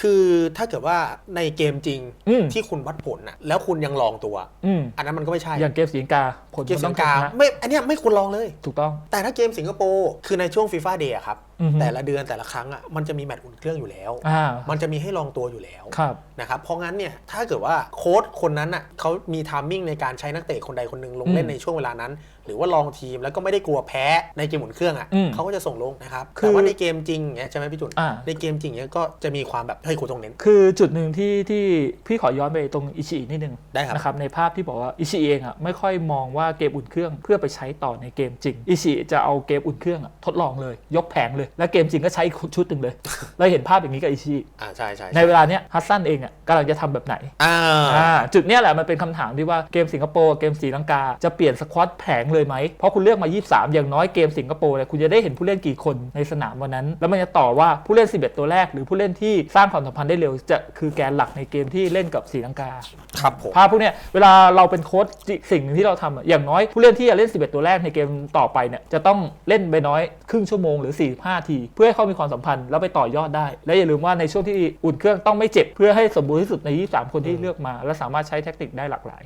คือถ้าเกิดว่าในเกมจริงอืม ที่คุณวัดผลน่ะแล้วคุณยังลองตัว อืมอันนั้นมันก็ไม่ใช่อย่างเกมสีลังกาผลเกมนสิต้องงกาชนะไม่อันเนี้ยไม่ควรลองเลย ถูกต้อง แต่ถ้าเกมสิงคโปร์คือในช่วงฟีฟ่าเดย์ครับ อือฮึ แต่ละเดือนแต่ละครั้งอะมันจะมีแมตช์อุ่นเครื่องอยู่แล้ว อ่ามันจะมีให้ลองตัวอยู่แล้วครับ นะครับเพราะงั้นเนี่ยถ้าเกิดว่าโค้ชคนนั้นอะเขามีทามมิ่งในการใช้นักเตะคนใดคนหนึ่งลงเล่นอืมในช่วงเวลานั้น หรือว่าลองทีมแล้วก็ไม่ได้กลัวแพ้ในเกมหมุนเครื่องอะอืมเขาก็จะส่งลงนะครับคือแต่ว่าในเกมจริงอย่างเงี้ยใช่ไหมพี่จุนอ่า ในเกมจริงเนี้ยก็จะมีความแบบเฮ้ยกูต้องเน้น คือจุดหนึ่งที่ที่พี่ขอย้อนไปตรงอิชินิดนึงได้ครับนะครับในภาพที่บอกว่าอิชิเองอะไม่ค่อยมองว่าเกมอุ่นเครื่องเพื่อไปใช้ต่อในเกมจริงอิชิจะเอาเกมอุ่นเครื่องอะทดลองเลย ยกแผงเลย แล้วเกมจริงก็ใช้อีกชุดหนึ่งเลยเราเห็นภาพอย่างนี้กับอิชิอ่าใช่ใช่ในเวลาเนี้ยฮัสซันเองอะกำลังจะทำแบบไหนอ่าอ่าจุดเนี้ยแหละมันเป็นคำถามที่ว่าเกมสิงคโปร์เกมศรีลังกาจะเปลี่ยนสควอตแผงเลยไหมเพราะคุณเลือกมา 23 อย่างน้อยเกมสิงคโปร์เนี่ยคุณจะได้เห็นผู้เล่นกี่คนในสนามวันนั้น แล้วมันจะต่อว่าผู้เล่น 11 ตัวแรก หรือผู้เล่นที่สร้างความสัมพันธ์ได้เร็วจะคือแกนหลักในเกมที่เล่นกับศรีลังกาครับผมภาพพวกเนี้ยเวลาเราเป็นโค้ชสิ่งหนึ่งที่เราทำอะอย่างน้อยผู้เล่นที่จะเล่น 11 ตัวแรกในเกมต่อไปเนี่ยจะต้องเล่นไปน้อยครึ่งชั่วโมงหรือ 45 ที เพื่อให้เขามีความสัมพันธ์แล้วไปต่อยอดได้ และอย่าลืมว่าในช่วงที่อุ่นเครื่องต้องไม่เจ็บ เพื่อให้สมบูรณ์ที่สุดใน 23 คนที่เลือกมา และสามารถใช้แท็กติกได้หลากหลาย